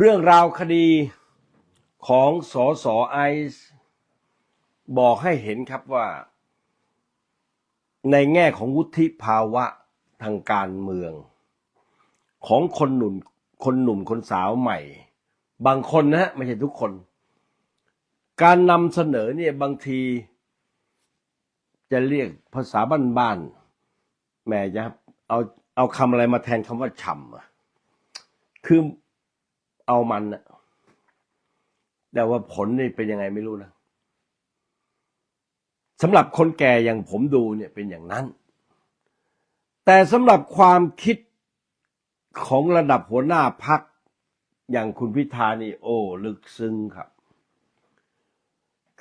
เรื่องราวคดีของสอสอไอซ์บอกให้เห็นครับว่า ในแง่ของวุฒิภาวะทางการเมือง ของคนหนุ่มคนหนุ่มคนสาวใหม่ บางคนนะฮะไม่ใช่ทุกคน การนำเสนอเนี่ยบางที จะเรียกภาษาบ้านๆแหม่จะเอาเอาคำอะไรมาแทนคำว่าฉ่ำอะคือ เอามันนะแต่ว่าผลนี่เป็นยังไงไม่รู้นะสำหรับคนแก่อย่างผมดูเนี่ยเป็นอย่างนั้น แต่สำหรับความคิดของระดับหัวหน้าพักอย่างคุณพิธานี่โอ้ลึกซึ้งครับ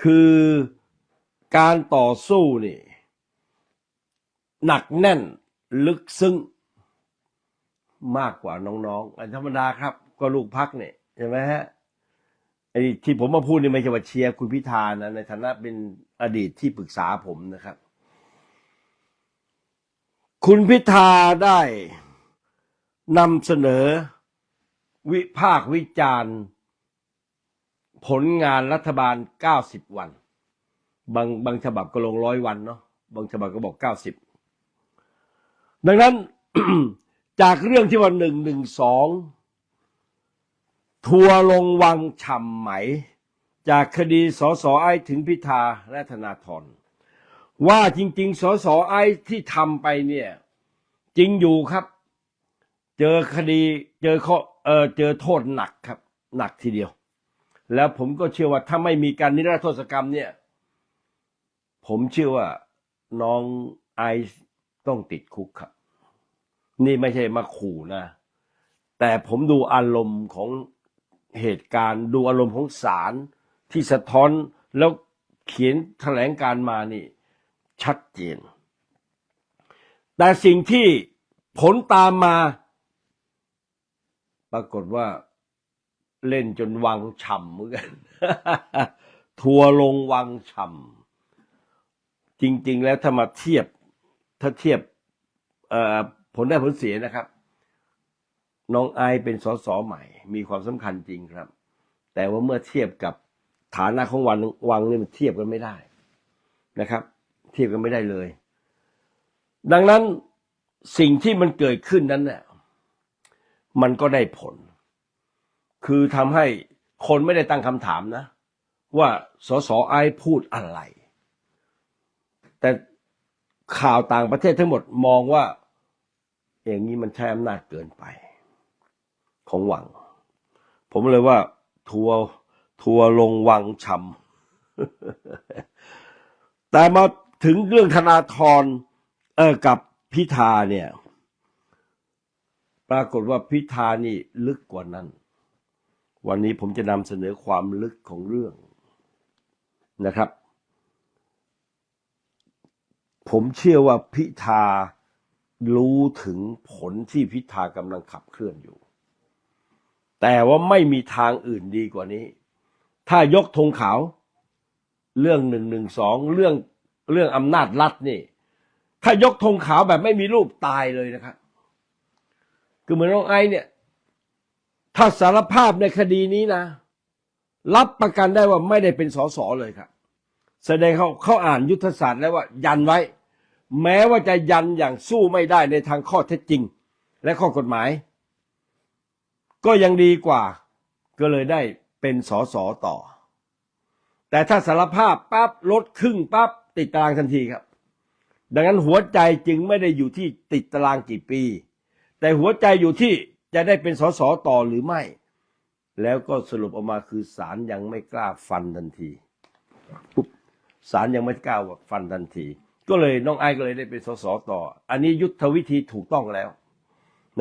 คือการต่อสู้นี่หนักแน่นลึกซึ้งมากกว่าน้องๆอันธรรมดาครับ ก็ลูกพักเนี่ยใช่ไหมฮะไอ้ที่ผมมาพูดนี่ไม่ใช่ว่าเชียร์คุณพิธานะในฐานะเป็นอดีตที่ปรึกษาผมนะครับ คุณพิธาได้นำเสนอวิพากวิจารณ์ ผลงานรัฐบาล 90 วัน บางบางฉบับก็ลงร้อยวันเนาะบางฉบับก็บอก 90 ดังนั้นจากเรื่องที่ว่าหนึ่งหนึ่งสอง ทัวลงวังฉ่ำไหม จากคดีสอสอไอถึงพิธาและธนาธรว่าจริง ๆ สอสอไอที่ทำไปเนี่ย จริงอยู่ครับ เจอคดีเจอข้อเออเจอโทษหนักครับ หนักทีเดียว แล้วผมก็เชื่อว่าถ้าไม่มีการนิรโทษกรรมเนี่ย ผมเชื่อว่าน้องไอซ์ต้องติดคุกครับ นี่ไม่ใช่มาขู่นะ แต่ผมดูอารมณ์ของ เหตุการณ์ ดูอารมณ์ของศาลที่สะท้อนแล้วเขียนแถลงการมานี่ ชัดเจน แต่สิ่งที่ผลตามมา ปรากฏว่าเล่นจนวังฉ่ำเหมือนกัน ทัวร์ลงวังฉ่ำจริง ๆ แล้วถ้ามาเทียบถ้าเทียบผลได้ผลเสียนะครับ น้องไอเป็นสสใหม่ มีความสำคัญจริงครับ แต่ว่าเมื่อเทียบกับฐานะของวันวังนี่มันเทียบกันไม่ได้นะครับ เทียบกันไม่ได้เลย ดังนั้นสิ่งที่มันเกิดขึ้นนั้นเนี่ยมันก็ได้ผล คือทำให้คนไม่ได้ตั้งคำถามนะ ว่าสสไอพูดอะไร แต่ข่าวต่างประเทศทั้งหมดมองว่า อย่างนี้มันใช้อำนาจเกินไป ของวัง ผมเลยว่า ทัวร์ทัวร์ลงวังชำแต่มาถึงเรื่องธนาธรเออกับพิธาเนี่ย ปรากฏว่าพิธานี่ลึกกว่านั้น วันนี้ผมจะนำเสนอความลึกของเรื่องนะครับ ผมเชื่อว่าพิธารู้ถึงผลที่พิธากำลังขับเคลื่อนอยู่ แต่ว่าไม่มีทางอื่นดีกว่านี้ ถ้ายกธงขาว เรื่องหนึ่งหนึ่งสองเรื่องเรื่องอำนาจรัฐนี่ ถ้ายกธงขาวแบบไม่มีรูปตายเลยนะครับ คือเหมือนน้องไอเนี่ย ถ้าสารภาพในคดีนี้นะ รับประกันได้ว่าไม่ได้เป็นสสเลยครับ แสดงเขาเขาอ่านยุทธศาสตร์แล้วว่า ยันไว้ แม้ว่าจะยันอย่างสู้ไม่ได้ในทางข้อเท็จจริง และข้อกฎหมาย ก็ยังดีกว่า ก็เลยได้เป็นสอสอต่อ แต่ถ้าสารภาพปั๊บลดครึ่งปั๊บติดตารางทันทีครับ ดังนั้นหัวใจจึงไม่ได้อยู่ที่ติดตารางกี่ปี แต่หัวใจอยู่ที่จะได้เป็นสสต่อหรือไม่ แล้วก็สรุปออกมาคือศาลยังไม่กล้าฟันทันทีปุ๊บศาลยังไม่กล้าฟันทันที ก็เลยน้องไอ้ก็เลยได้เป็นสสต่อ อันนี้ยุทธวิธีถูกต้องแล้ว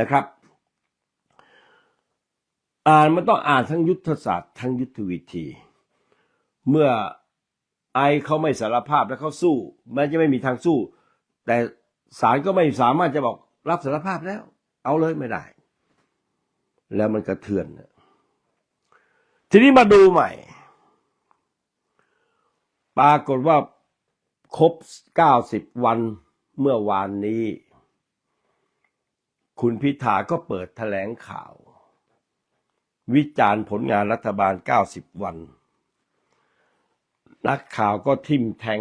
นะครับ อ่านมันต้องอ่านทั้งยุทธศาสตร์ทั้งยุทธวิธี เมื่อไอเขาไม่สารภาพและเขาสู้แม้จะไม่มีทางสู้ แต่ศาลก็ไม่สามารถจะบอกรับสารภาพแล้ว เอาเลยไม่ได้ แล้วมันกระเทือนนะทีนี้มาดูใหม่ ปรากฏว่าครบ90วันเมื่อวานนี้ คุณพิธาก็เปิดแถลงข่าว วิจารณ์ผลงานรัฐบาล 90 วัน นักข่าวก็ทิมแทง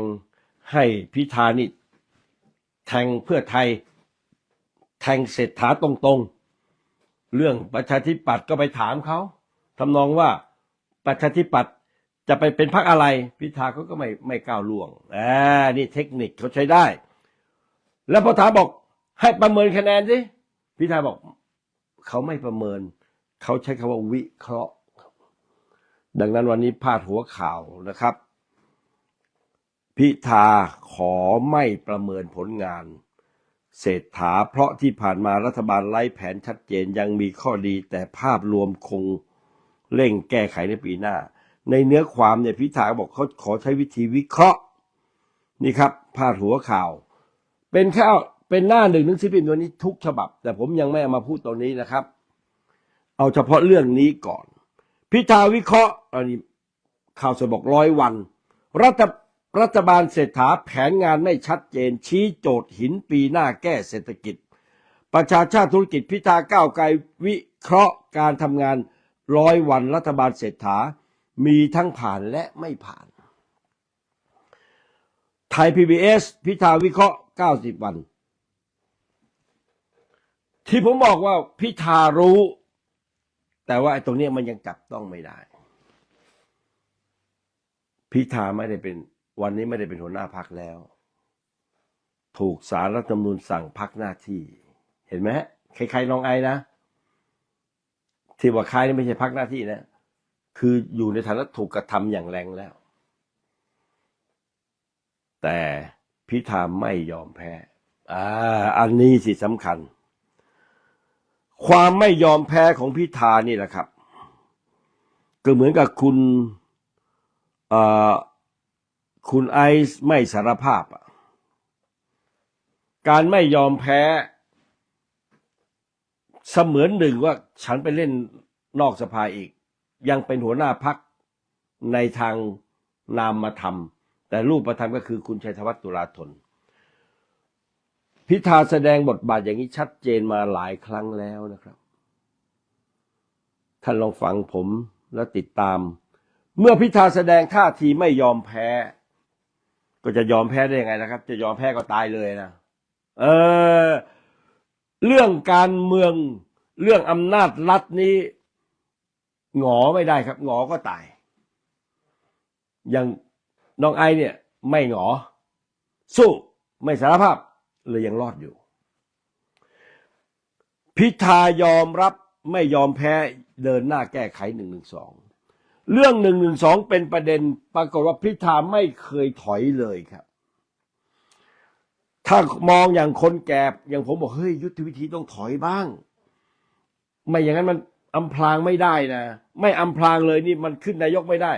ให้พิธานี่แทงเพื่อไทย แทงเศรษฐาตรงๆ เรื่องประชาธิปัตย์ก็ไปถามเขาทำนองว่าประชาธิปัตย์จะไปเป็นพรรคอะไร พิธาเขาก็ไม่ไม่ก้าวล่วงอ่านี่เทคนิคเขาใช้ได้ แล้วพอถามบอกให้ประเมินคะแนนสิพิธาบอก เขาไม่ประเมินเเขาใช้คำว่าวิเคราะห์ ดังนั้นวันนี้พาดหัวข่าวนะครับ พิธาขอไม่ประเมินผลงานเศรษฐาเพราะที่ผ่านมารัฐบาลไร้แผนชัดเจนยังมีข้อดี แต่ภาพรวมคงเร่งแก้ไขในปีหน้า ในเนื้อความเนี่ยพิธาบอกเขาขอใช้วิธีวิเคราะห์ นี่ครับพาดหัวข่าว เป็นแค่เป็นหน้าหนึ่งหนังสือพิมพ์ตัวนี้ทุกฉบับ แต่ผมยังไม่เอามาพูดตรงนี้นะครับ เอาเฉพาะเรื่องนี้ก่อน พิธาวิเคราะห์อันนี้ข่าวสดบอกร้อยวัน รัฐรัฐบาลเศรษฐาแผนงานไม่ชัดเจน ชี้โจทย์หินปีหน้าแก้เศรษฐกิจ ประชาชาติธุรกิจพิธาก้าวไกลวิเคราะห์การทำงานร้อยวันรัฐบาลเศรษฐามีทั้งผ่านและไม่ผ่าน ไทย PBS พิธาวิเคราะห์ 90 วัน ที่ผมบอกว่าพิธารู้ แต่ว่าไอ้ตรงนี้มันยังจับต้องไม่ได้ พิธาไม่ได้เป็น วันนี้ไม่ได้เป็นหัวหน้าพักแล้ว ถูกสารรัฐธรรมนูญสั่งพักหน้าที่ เห็นไหมฮะใครๆลองไอนะ ที่ว่าใครนี่ไม่ใช่พักหน้าที่นะ คืออยู่ในฐานะถูกกระทำอย่างแรงแล้ว แต่พิธาไม่ยอมแพ้ อ่า อันนี้สิสำคัญ ความไม่ยอมแพ้ของพิธานี่แหละครับ ก็เหมือนกับคุณคุณไอซ์ไม่สารภาพ การไม่ยอมแพ้ เสมือนหนึ่งว่าฉันไปเล่นนอกสภาอีก ยังเป็นหัวหน้าพักในทางนามธรรมแต่รูปธรรมก็คือคุณชัยธวัฒน์ตุลาธน พิธาแสดงบทบาทอย่างนี้ชัดเจนมาหลายครั้งแล้วนะครับ ท่านลองฟังผมแล้วติดตาม เมื่อพิธาแสดงท่าทีไม่ยอมแพ้ ก็จะยอมแพ้ได้ยังไงนะครับ จะยอมแพ้ก็ตายเลยนะเออเรื่องการเมืองเรื่องอำนาจรัฐนี้หงอไม่ได้ครับหงอก็ตาย อย่างน้องไอเนี่ย ไม่หงอ สู้ไม่สารภาพ เลยยังรอดอยู่ พิธายอมรับไม่ยอมแพ้เดินหน้าแก้ไขหนึ่งหนึ่งสองเรื่องหนึ่งหนึ่งสองเป็นประเด็นปรากฏว่าพิธาไม่เคยถอยเลยครับ ถ้ามองอย่างคนแก่อย่างผมบอกเฮ้ยยุทธวิธีต้องถอยบ้าง ไม่อย่างนั้นมันอำพรางไม่ได้นะ ไม่อำพรางเลยนี่มันขึ้นนายกไม่ได้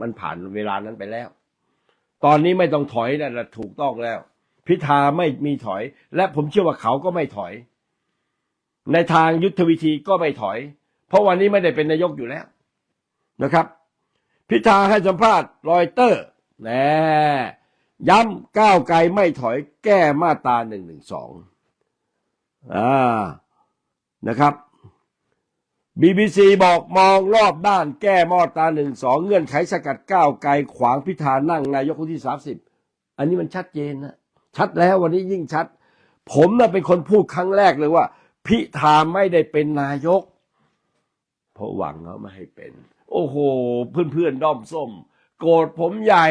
มันผ่านเวลานั้นไปแล้ว ตอนนี้ไม่ต้องถอยนะถูกต้องแล้ว พิธาไม่มีถอย และผมเชื่อว่าเขาก็ไม่ถอย ในทางยุทธวิธีก็ไม่ถอย เพราะวันนี้ไม่ได้เป็นนายกอยู่แล้วนะครับ พิธาให้สัมภาษณ์รอยเตอร์แหน่ย้ำก้าวไกลไม่ถอยแก้มาตราหนึ่งหนึ่งสองอ่านะครับ BBC บอกมองรอบด้านแก้มาตราหนึ่งสองเงื่อนไขสกัดก้าวไกลขวางพิธานั่งนายกคนที่สามสิบอันนี้มันชัดเจนนะ ชัดแล้ววันนี้ยิ่งชัด ผมน่ะเป็นคนพูดครั้งแรกเลยว่า พิธาไม่ได้เป็นนายก เพราะหวังเขาไม่ให้เป็น โอ้โห เพื่อนๆด้อมส้ม โกรธผมใหญ่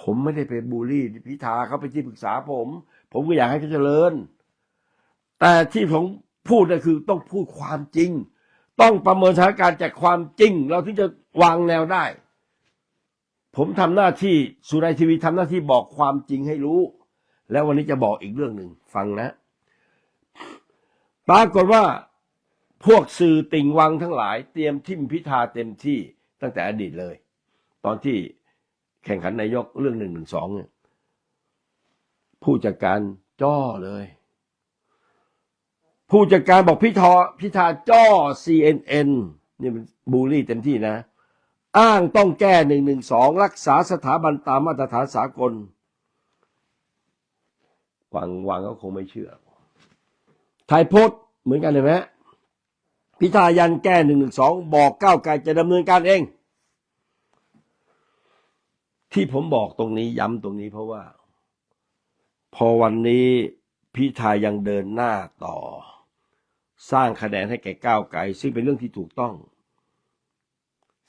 ผมไม่ได้เป็นบูลลี่พิธาเขาเป็นที่ปรึกษาผม ผมก็อยากให้เขาเจริญ แต่ที่ผมพูดก็คือต้องพูดความจริง ต้องประเมินสถานการณ์จากความจริง เราถึงจะวางแนวได้ ผมทำหน้าที่สุรายทีวีทำหน้าที่บอกความจริงให้รู้ แล้ววันนี้จะบอกอีกเรื่องหนึ่งฟังนะ ปรากฏว่าพวกสื่อติ่งวังทั้งหลาย เตรียมทิมพิธาเต็มที่ตั้งแต่อดีตเลย ตอนที่แข่งขันนายกเรื่องหนึ่งหนึ่งสองเนี่ยผู้จัดการจ้อเลย ผู้จัดการบอกพิธาพิธาจ้อ CNN นี่มันบูลลี่เต็มที่นะ อ้างต้องแก้หนึ่งหนึ่งสองรักษาสถาบันตามมาตรฐานสากลวังวังก็คงไม่เชื่อไทยโพสต์เหมือนกันเลยไหมพิธายันแก้หนึ่งหนึ่งสองบอกก้าวไกลจะดำเนินการเอง ที่ผมบอกตรงนี้ย้ำตรงนี้เพราะว่า พอวันนี้พิธายังเดินหน้าต่อ สร้างคะแนนให้แก่ก้าวไกลซึ่งเป็นเรื่องที่ถูกต้อง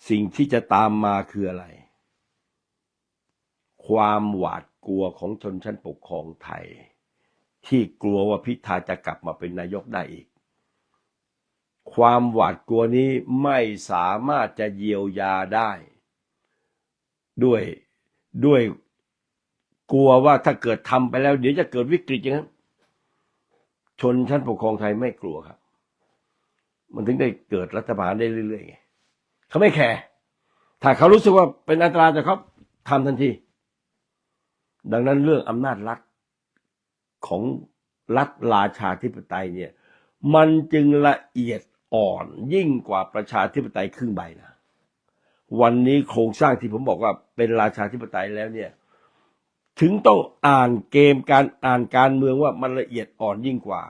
สิ่งที่จะตามมาคืออะไร ความหวาดกลัวของชนชั้นปกครองไทย ที่กลัวว่าพิธาจะกลับมาเป็นนายกได้อีก ความหวาดกลัวนี้ไม่สามารถจะเยียวยาได้ ด้วยด้วยกลัวว่าถ้าเกิดทำไปแล้ว เดี๋ยวจะเกิดวิกฤตอย่างนั้นชนชั้นปกครองไทยไม่กลัวครับ มันถึงได้เกิดรัฐบาลได้เรื่อยๆไง เขาไม่แคร์ถ้าเขารู้สึกว่าเป็นอันตรายแต่เขาทำทันที ดังนั้นเรื่องอำนาจรัฐของรัฐราชาธิปไตยเนี่ย มันจึงละเอียดอ่อนยิ่งกว่าประชาธิปไตยครึ่งใบนะวันนี้โครงสร้างที่ผมบอกว่าเป็นราชาธิปไตยแล้วเนี่ย ถึงต้องอ่านเกมการอ่านการเมืองว่ามันละเอียดอ่อนยิ่งกว่า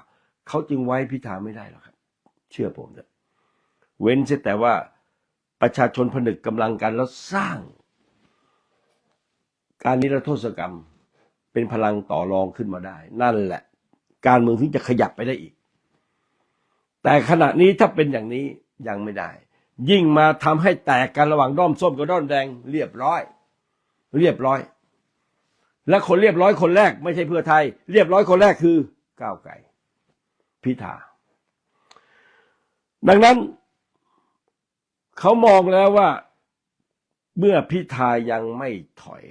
เขาจึงไว้พิธาไม่ได้หรอกครับ เชื่อผมเถอะเว้นเสียแต่ว่า ประชาชนผนึกกำลังกันแล้วสร้าง การนิรโทษกรรมเป็นพลังต่อรองขึ้นมาได้ นั่นแหละ การเมืองถึงจะขยับไปได้อีก แต่ขณะนี้ถ้าเป็นอย่างนี้ยังไม่ได้ ยิ่งมาทำให้แตกกันระหว่างด้อมส้มกับด้อมแดงเรียบร้อย เรียบร้อย และคนเรียบร้อยคนแรก ไม่ใช่เพื่อไทย เรียบร้อยคนแรกคือก้าวไก่พิธาดังนั้น เขามองแล้วว่าเมื่อพิธายังไม่ถอย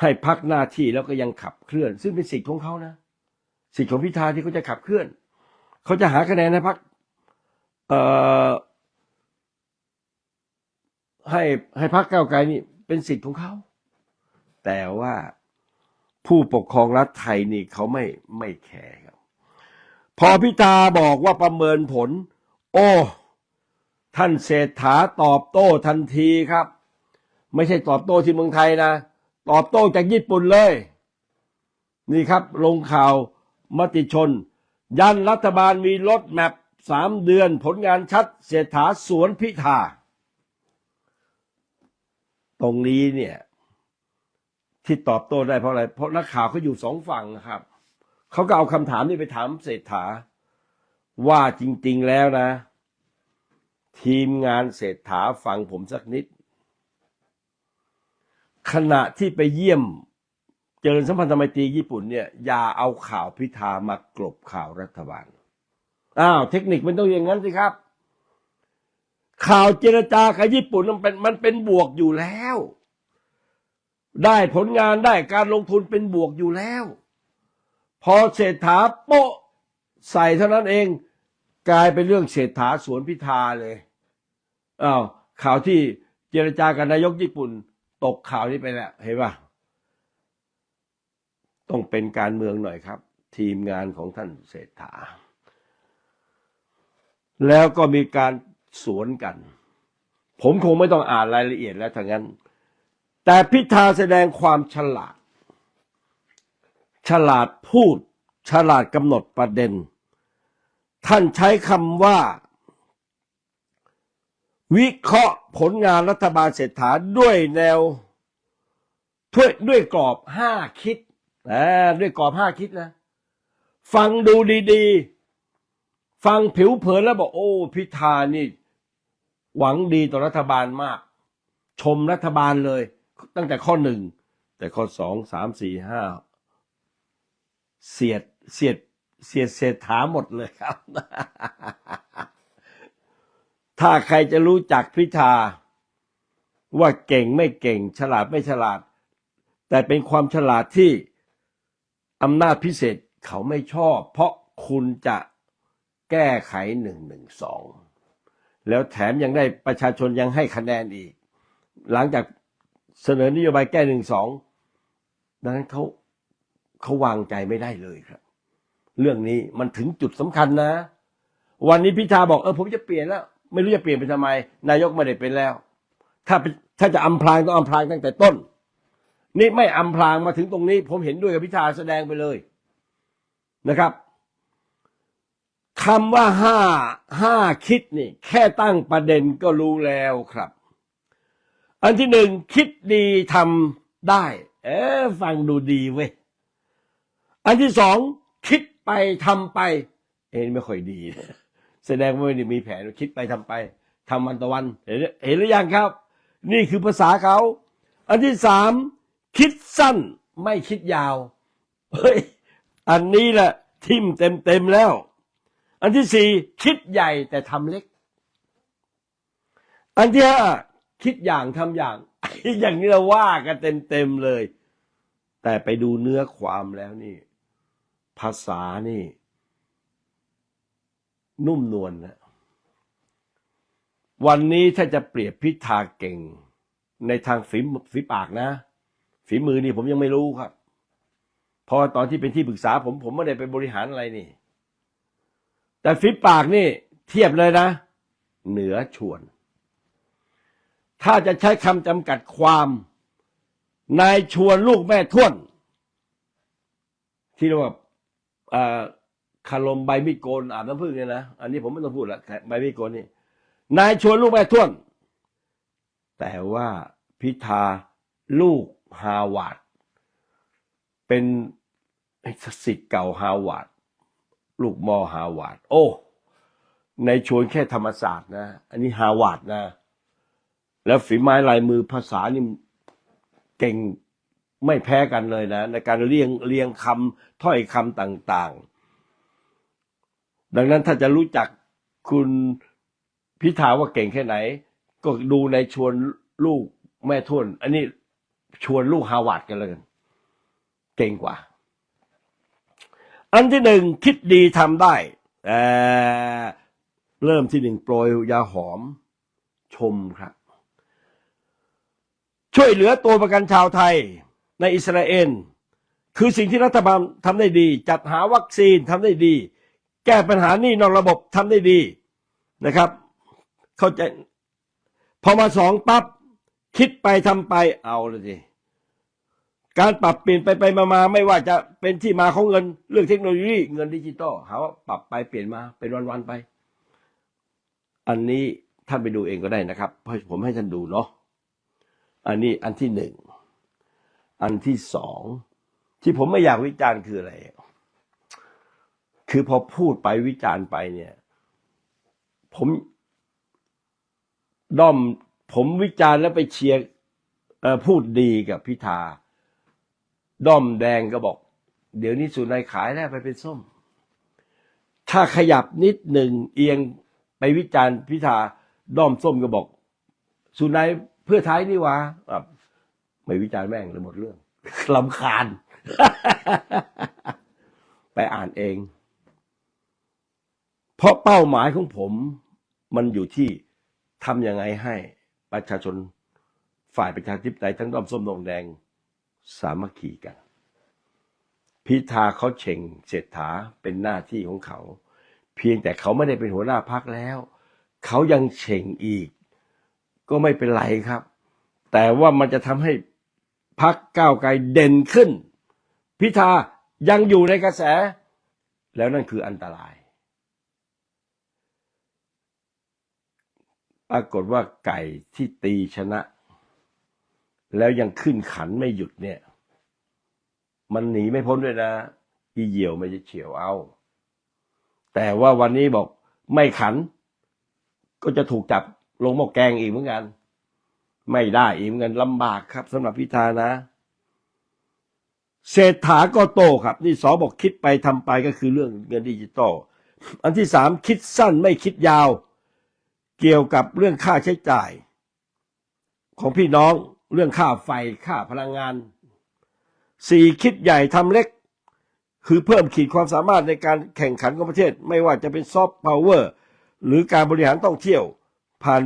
ให้พักหน้าที่แล้วก็ยังขับเคลื่อน ซึ่งเป็นสิทธิ์ของเขานะสิทธิ์ของพิธาที่เขาจะขับเคลื่อน เขาจะหาคะแนนให้พักให้ให้พักก้าวไกลนี่เป็นสิทธิ์ของเขา แต่ว่าผู้ปกครองรัฐไทยนี่เขาไม่ไม่แคร์ครับ พอพิธาบอกว่าประเมินผล โอ้ ท่านเศรษฐาตอบโต้ทันทีครับ ไม่ใช่ตอบโต้ที่เมืองไทยนะ ตอบโต้จากญี่ปุ่นเลย นี่ครับลงข่าวมติชน ยันรัฐบาลมีรถแมพสามเดือนผลงานชัดเศรษฐาสวนพิธา ตรงนี้เนี่ยที่ตอบโต้ได้เพราะอะไร เพราะนักข่าวเขาอยู่สองฝั่งนะครับ เขาก็เอาคำถามนี้ไปถามเศรษฐา ว่าจริง ๆแล้วนะ ทีมงานเศรษฐาฟังผมสักนิด ขณะที่ไปเยี่ยม เจริญสัมพันธไมตรีญี่ปุ่นเนี่ย อย่าเอาข่าวพิธามากลบข่าวรัฐบาล อ้าวเทคนิคมันต้องอย่างนั้นสิครับ ข่าวเจรจากับญี่ปุ่นมันเป็นมันเป็นบวกอยู่แล้ว ได้ผลงานได้การลงทุนเป็นบวกอยู่แล้ว พอเศรษฐาโปะใส่เท่านั้นเอง กลายเป็นเรื่องเศรษฐาสวนพิธาเลยอ้าวข่าวที่เจรจากับนายกญี่ปุ่น ตกข่าวนี้ไปแล้วเห็นปะต้องเป็นการเมืองหน่อยครับ ทีมงานของท่านเศรษฐา แล้วก็มีการสวนกัน ผมคงไม่ต้องอ่านรายละเอียดแล้วทั้งนั้น แต่พิธาแสดงความฉลาด ฉลาดพูด ฉลาดกำหนดประเด็น ท่านใช้คำว่า วิเคราะห์ผลงานรัฐบาลเศรษฐาด้วยแนวด้วยด้วยกรอบห้าคิดนะด้วยกรอบห้าคิดนะ ฟังดูดีๆ ฟังผิวเผินแล้วบอกโอ้ พิธานี่ หวังดีต่อรัฐบาลมาก ชมรัฐบาลเลย ตั้งแต่ข้อหนึ่ง แต่ข้อสองสามสี่ห้าเสียดเสียด เสียดเศรษฐาหมดเลยครับ ถ้าใครจะรู้จักพิธา ว่าเก่งไม่เก่ง ฉลาดไม่ฉลาด แต่เป็นความฉลาดที่อำนาจพิเศษเขาไม่ชอบ เพราะคุณจะแก้ไขหนึ่งหนึ่งสองแล้วแถมยังได้ประชาชนยังให้คะแนนอีก หลังจากเสนอนโยบายแก้หนึ่งสองดังนั้นเขาเขาวางใจไม่ได้เลยครับ เรื่องนี้มันถึงจุดสำคัญนะ วันนี้พิธาบอกเออผมจะเปลี่ยนแล้ว ไม่รู้จะเปลี่ยนไปทำไม นายกไม่ได้เป็นแล้ว ถ้าถ้าจะอำพรางต้องอำพรางตั้งแต่ต้น นี่ไม่อำพรางมาถึงตรงนี้ ผมเห็นด้วยกับพิธาแสดงไปเลยนะครับคำว่าห้าห้าคิดนี่ แค่ตั้งประเด็นก็รู้แล้วครับ อันที่หนึ่งคิดดีทำได้ เอ๊ฟังดูดีเว้ย อันที่สองคิด ไปทำไป เอ็นไม่ค่อยดีแสดงว่าไม่ได้มีแผนคิดไปทำไปทำวันต่อวันเห็นเห็นหรือยังครับ นี่คือภาษาเขา อันที่สามคิดสั้นไม่คิดยาวเฮ้ยอันนี้แหละทิมเต็มเต็มแล้ว อันที่สี่คิดใหญ่แต่ทำเล็ก อันที่ห้าคิดอย่างทำอย่างอย่างนี้เราว่ากันเต็มเต็มเลย แต่ไปดูเนื้อความแล้วนี่ ภาษานี่ นุ่มนวลนะวันนี้ถ้าจะเปรียบพิธาเก่ง ในทางฝีมือฝีปากนะ ฝีมือนี่ผมยังไม่รู้ครับเพราะตอนที่เป็นที่ปรึกษาผมผมไม่ได้ไปบริหารอะไรนี่ แต่ฝีปากนี่ เทียบเลยนะ เหนือชวน ถ้าจะใช้คำจำกัดความนายชวนลูกแม่ท่วน ที่เรียกว่า คารมใบมีดโกนอาบน้ำผึ้งเนี่ยนะอันนี้ผมไม่ต้องพูดละใบมีดโกนนี่นายชวนลูกแม่ท่วน แต่ว่าพิธาลูกฮาวาดเป็นสิทธิ์เก่าฮาวาดลูกมอฮาวาดโอ้ในชวนแค่ธรรมศาสตร์นะ อันนี้ฮาวาดนะ แล้วฝีไม้ลายมือภาษานี่เก่ง ไม่แพ้กันเลยนะ ในการเรียงเรียงคำถ้อยคำต่างๆ ดังนั้นถ้าจะรู้จักคุณพิธาว่าเก่งแค่ไหน ก็ดูในชวนลูกแม่ทุนอันนี้ชวนลูกฮาวาดกันเลยเก่งกว่า อันที่หนึ่งคิดดีทำได้เริ่มที่หนึ่งโปรยยาหอมชมครับ ช่วยเหลือตัวประกันชาวไทย ในอิสราเอลคือสิ่งที่รัฐบาลทำได้ดี จัดหาวัคซีนทำได้ดี แก้ปัญหานี่นอกระบบทำได้ดีนะครับ เข้าใจพอมาสองปั๊บคิดไปทำไปเอาเลยสิการปรับเปลี่ยนไปไปมามาไม่ว่าจะเป็นที่มาของเงินเรื่องเทคโนโลยีเงินดิจิตอลหาว่าปรับไปเปลี่ยนมาเป็นวันๆไป อันนี้ท่านไปดูเองก็ได้นะครับเพราะผมให้ท่านดูเนาะอันนี้อันที่หนึ่ง อันที่สอง ที่ผมไม่อยากวิจารณ์คืออะไร คือพอพูดไปวิจารณ์ไปเนี่ย ผมด้อม ผมวิจารณ์แล้วไปเชียร์พูดดีกับพิธา ด้อมแดงก็บอก เดี๋ยวนี้สุนัยขายแล้วไปเป็นส้ม ถ้าขยับนิดหนึ่งเอียงไปวิจารณ์พิธา ด้อมส้มก็บอก สุนัยเพื่อไทยนี่วะแบบ ไม่วิจารณ์แม่งเลยหมดเรื่องลำคาญ ไปอ่านเอง เพราะเป้าหมายของผม มันอยู่ที่ทำยังไงให้ประชาชนฝ่ายประชาธิปไตยทั้งด้อมส้มดงแดง สามัคคีกัน พิธาเขาเฉ่งเศรษฐาเป็นหน้าที่ของเขา เพียงแต่เขาไม่ได้เป็นหัวหน้าพักแล้ว เขายังเฉ่งอีก ก็ไม่เป็นไรครับ แต่ว่ามันจะทำให้ พักก้าวไกลเด่นขึ้น พิธายังอยู่ในกระแส แล้วนั่นคืออันตราย ปรากฏว่าไก่ที่ตีชนะ แล้วยังขึ้นขันไม่หยุดเนี่ย มันหนีไม่พ้นด้วยนะ อีเหี่ยวไม่จะเฉียวเอา แต่ว่าวันนี้บอกไม่ขัน ก็จะถูกจับลงหม้อแกงอีกเหมือนกัน ไม่ได้อีกเหมือนลำบากครับสำหรับพิธานะ เศรษฐาก็โตครับ นี่สอบอกคิดไปทำไปก็คือเรื่องเงินดิจิตอลอันที่สามคิดสั้นไม่คิดยาว เกี่ยวกับเรื่องค่าใช้จ่าย ของพี่น้องเรื่องค่าไฟค่าพลังงานสี่คิดใหญ่ทำเล็ก คือเพิ่มขีดความสามารถในการแข่งขันของประเทศ ไม่ว่าจะเป็นซอฟต์พาวเวอร์หรือการบริหารท่องเที่ยว ผ่าน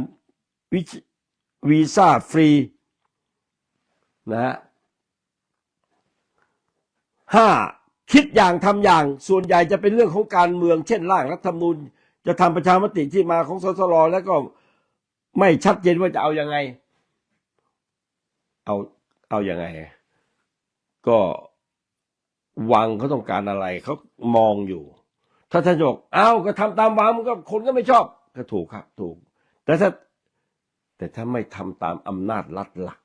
วิ วีซ่าฟรีนะฮะห้าคิดอย่างทำอย่างส่วนใหญ่จะเป็นเรื่องของการเมือง เช่นร่างรัฐธรรมนูญจะทำประชามติที่มาของสสรแล้วก็ไม่ชัดเจนว่าจะเอาอยัางไง เอาเอาอยัางไง ก็วังเขาต้องการอะไรเขามองอยู่ ถ้าท่านจะบอกอ้าวก็ทำตามวังมันก็คนก็ไม่ชอบ ก็ถูกครับ ถูก แต่ถ้า แต่ถ้าไม่ทำตามอำนาจรัฐหลัก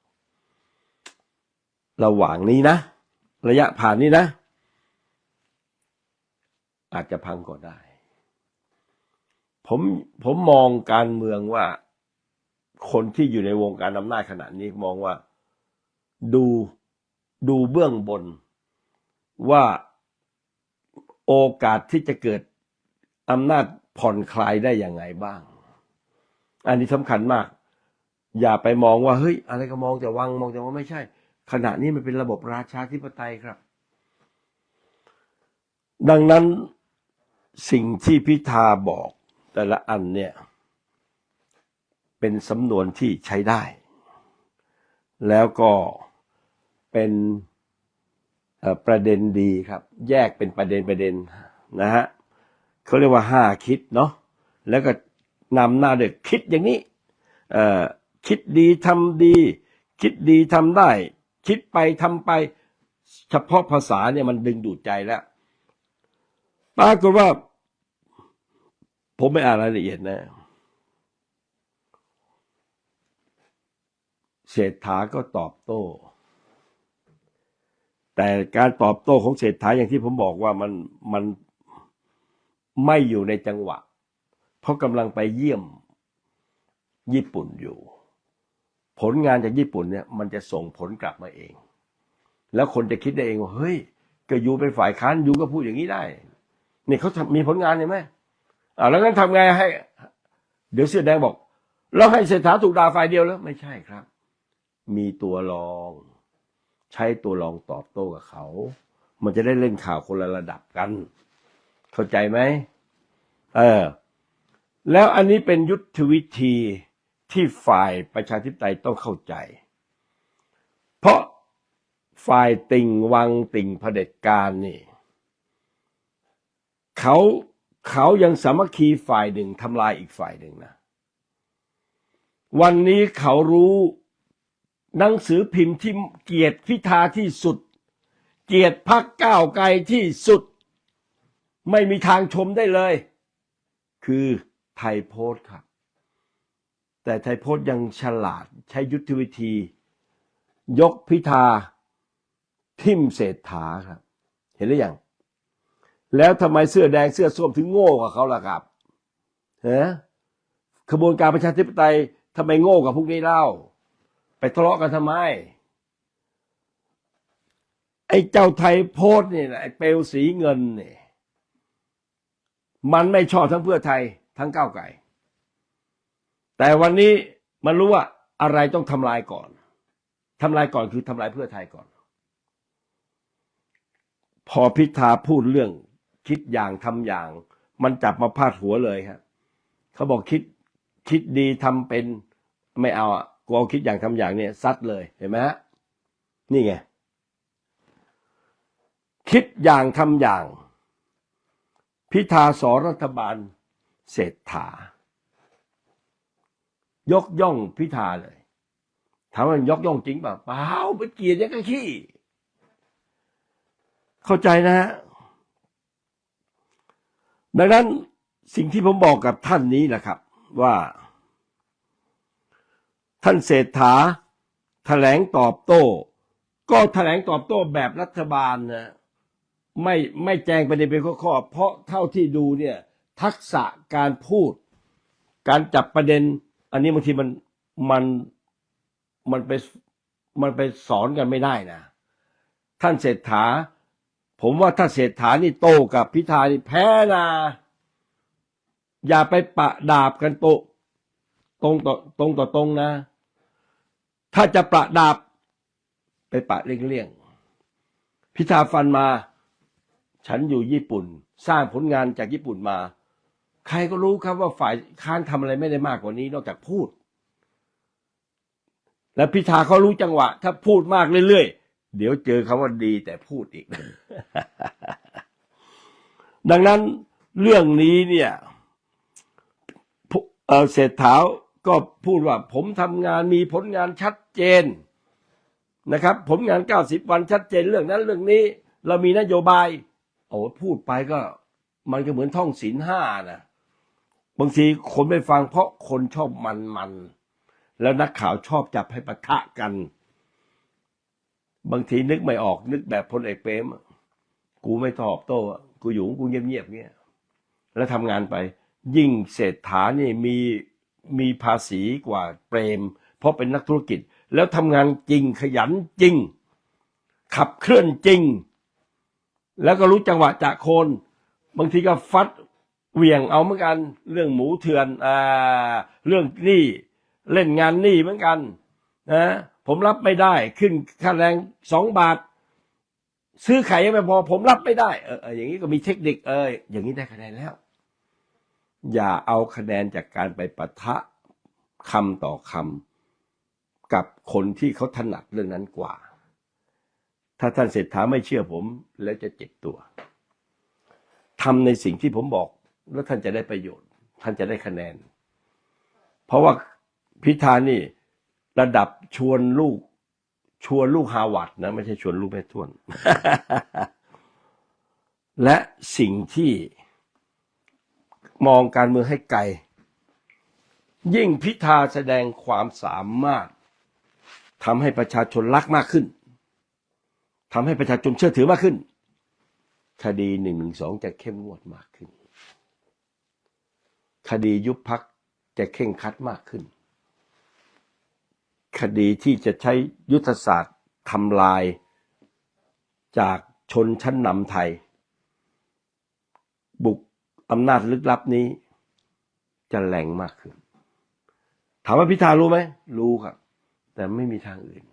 ระหว่างนี้นะ ระยะผ่านนี้นะ อาจจะพังก็ได้ ผมผมมองการเมืองว่า คนที่อยู่ในวงการอำนาจขณะนี้มองว่า ดูดูเบื้องบนว่าโอกาสที่จะเกิดอำนาจผ่อนคลายได้อย่างไงบ้าง อันนี้สำคัญมาก อย่าไปมองว่าเฮ้ย อะไรก็มองแต่วังมองแต่ว่าไม่ใช่ ขณะนี้มันเป็นระบบราชาธิปไตยครับ ดังนั้นสิ่งที่พิธาบอกแต่ละอันเนี่ย เป็นสำนวนที่ใช้ได้ แล้วก็เป็นประเด็นดีครับ แยกเป็นประเด็นประเด็นนะฮะเขาเรียกว่าห้าคิดเนาะแล้วก็นำหน้าเด็กคิดอย่างนี้ เอ่อ คิดดีทำดี คิดดีทำได้ คิดไปทำไป เฉพาะภาษาเนี่ยมันดึงดูดใจแล้วปรากฏว่า ผมไม่อ่านรายละเอียดนะเศรษฐาก็ตอบโต้ แต่การตอบโต้ของเศรษฐาอย่างที่ผมบอกว่ามันมันไม่อยู่ในจังหวะ เพราะกำลังไปเยี่ยมญี่ปุ่นอยู่ ผลงานจากญี่ปุ่นเนี่ยมันจะส่งผลกลับมาเอง แล้วคนจะคิดได้เองว่าเฮ้ยก็อยู่เป็นฝ่ายค้านอยู่ก็พูดอย่างนี้ได้นี่เขาทมีผลงานเห็นไหมอ่าแล้วงั้นทำไงให้ เดี๋ยวเสื้อแดงบอกเราให้เศรษฐาถูกด่าฝ่ายเดียวแล้ว ไม่ใช่ครับ มีตัวรอง ใช้ตัวรองตอบโต้กับเขา มันจะได้เล่นข่าวคนละระดับกัน เข้าใจไหมเออ แล้วอันนี้เป็นยุทธวิธี ที่ฝ่ายประชาธิปไตยต้องเข้าใจ เพราะฝ่ายติ่งวังติ่งเผด็จการนี่เขาเขายังสามัคคีฝ่ายหนึ่งทำลายอีกฝ่ายหนึ่งนะ วันนี้เขารู้หนังสือพิมพ์ที่เกียรติพิธาที่สุด เกียรติพักก้าวไกลที่สุด ไม่มีทางชมได้เลย คือไทยโพสต์ครับ แต่ไทยโพสต์ยังฉลาดใช้ยุทธวิธี ยกพิธา ทิมเศรษฐาครับ เห็นหรือยัง แล้วทำไมเสื้อแดงเสื้อส้มถึงโง่กว่าเขาล่ะครับฮะขบวนการประชาธิปไตยทำไมโง่กว่าพวกนี้เล่า ไปทะเลาะกันทำไม ไอ้เจ้าไทยโพสต์นี่นะไอ้เปลวสีเงินเนี่ยมันไม่ชอบทั้งเพื่อไทยทั้งก้าวไก่ แต่วันนี้มันรู้ว่าอะไรต้องทำลายก่อนทำลายก่อนคือทำลายเพื่อไทยก่อน พอพิธาพูดเรื่อง คิดอย่างทำอย่าง มันจับมาพาดหัวเลยครับเขาบอกคิดคิดดีทำเป็นไม่เอาอะกูเอาคิดอย่างทำอย่างเนี่ยซัดเลยเห็นไหมฮะนี่ไงคิดอย่างทำอย่าง พิธาสอรัฐบาลเศรษฐา ยกย่องพิธาเลยถามว่ายกย่องจริงป่าเปล่าเป็นเกียรติยังกะขี้ เข้าใจนะฮะดังนั้นสิ่งที่ผมบอกกับท่านนี้แหละครับ ว่า ท่านเศรษฐาแถลงตอบโต้ ก็แถลงตอบโต้แบบรัฐบาลนะไม่ไม่แจงประเด็นเป็นข้อๆเพราะเท่าที่ดูเนี่ย ทักษะการพูด การจับประเด็น อันนี้บางทีมันมันมันไปมันไปสอนกันไม่ได้นะ ท่านเศรษฐา ผมว่าถ้าเศรษฐานี่โตกับพิธานี่แพ้นะอย่าไปปะดาบกันโตตรงต่อตรงต่อตรงนะ ถ้าจะประดาบ ไปปะเลี่ยงๆพิธาฟันมา ฉันอยู่ญี่ปุ่น สร้างผลงานจากญี่ปุ่นมา ใครก็รู้ครับว่าฝ่ายค้านทำอะไรไม่ได้มากกว่านี้นอกจากพูด และพิธาเขารู้จังหวะ ถ้าพูดมากเรื่อยๆ เดี๋ยวเจอคำว่าดีแต่พูดอีก ดังนั้นเรื่องนี้เนี่ยเอ่อเศรษฐาก็พูดว่า ผมทำงานมีผลงานชัดเจนนะครับผลงาน 90 วันชัดเจนเรื่องนั้นเรื่องนี้ เรามีนโยบาย โอ้พูดไปก็มันก็เหมือนท่องศีลห้านะ บางทีคนไม่ฟังเพราะคนชอบมันมัน แล้วนักข่าวชอบจับให้ปะทะกัน บางทีนึกไม่ออกนึกแบบพลเอกเปรมกูไม่ตอบโต้กูอยู่ของกูเงียบๆเงี้ยแล้วทำงานไป ยิ่งเศรษฐานี่มีมีภาษีกว่าเปรม เพราะเป็นนักธุรกิจ แล้วทำงานจริงขยันจริง ขับเคลื่อนจริง แล้วก็รู้จังหวะจะโคน บางทีก็ฟัด เวี่ยงเอาเหมือนกัน เรื่องหมูเถื่อนอ่าเรื่องหนี้เล่นงานหนี้เหมือนกันนะผมรับไม่ได้ขึ้นค่าแรงสองบาท ซื้อไข่ยังไม่พอ ผมรับไม่ได้เออเอออย่างนี้ก็มีเทคนิคเอออย่างนี้ได้คะแนนแล้ว อย่าเอาคะแนนจากการไปปะทะคำต่อคำกับคนที่เขาถนัดเรื่องนั้นกว่า ถ้าท่านเศรษฐาไม่เชื่อผมแล้วจะเจ็บตัวทำในสิ่งที่ผมบอก แล้วท่านจะได้ประโยชน์ ท่านจะได้คะแนน เพราะว่าพิธานี่ระดับชวนลูก ชวนลูกฮาวาดนะ ไม่ใช่ชวนลูกแม่ทวน และสิ่งที่มองการเมืองให้ไกล ยิ่งพิธาแสดงความสามารถทำให้ประชาชนรักมากขึ้นทำให้ประชาชนเชื่อถือมากขึ้น คดีหนึ่งหนึ่งสองจะเข้มงวดมากขึ้น คดียุบพักจะเข่งคัดมากขึ้น คดีที่จะใช้ยุทธศาสตร์ทำลายจากชนชั้นนำไทย บุกอำนาจลึกลับนี้ จะแรงมากขึ้น ถามว่าพิธารู้ไหม รู้ครับ แต่ไม่มีทางอื่น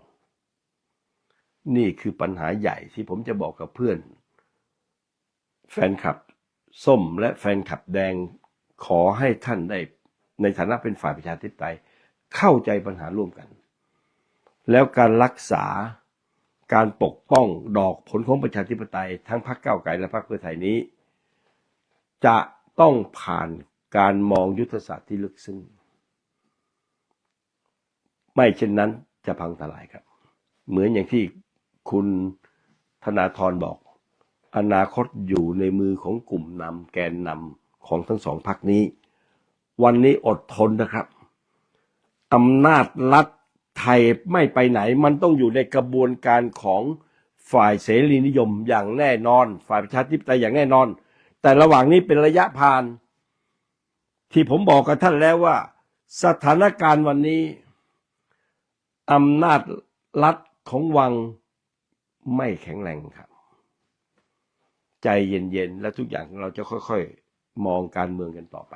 นี่คือปัญหาใหญ่ที่ผมจะบอกกับเพื่อน แฟนคลับ ส้มและแฟนคลับแดง ขอให้ท่านได้ในฐานะเป็นฝ่ายประชาธิปไตยเข้าใจปัญหาร่วมกัน แล้วการรักษาการปกป้องดอกผลของประชาธิปไตย ทั้งพรรคก้าวไกลและพรรคเพื่อไทยนี้ จะต้องผ่านการมองยุทธศาสตร์ที่ลึกซึ้งไม่เช่นนั้นจะพังทลายครับ เหมือนอย่างที่คุณธนาธรบอก อนาคตอยู่ในมือของกลุ่มนำแกนนำ ของทั้งสองพรรคนี้ วันนี้อดทนนะครับอำนาจรัฐไทยไม่ไปไหน มันต้องอยู่ในกระบวนการของฝ่ายเสรีนิยมอย่างแน่นอน ฝ่ายประชาธิปไตยอย่างแน่นอน แต่ระหว่างนี้เป็นระยะผ่าน ที่ผมบอกกับท่านแล้วว่า สถานการณ์วันนี้อำนาจรัฐของวังไม่แข็งแรงครับ ใจเย็นๆ และทุกอย่างเราจะค่อย ๆ มองการเมืองกันต่อไป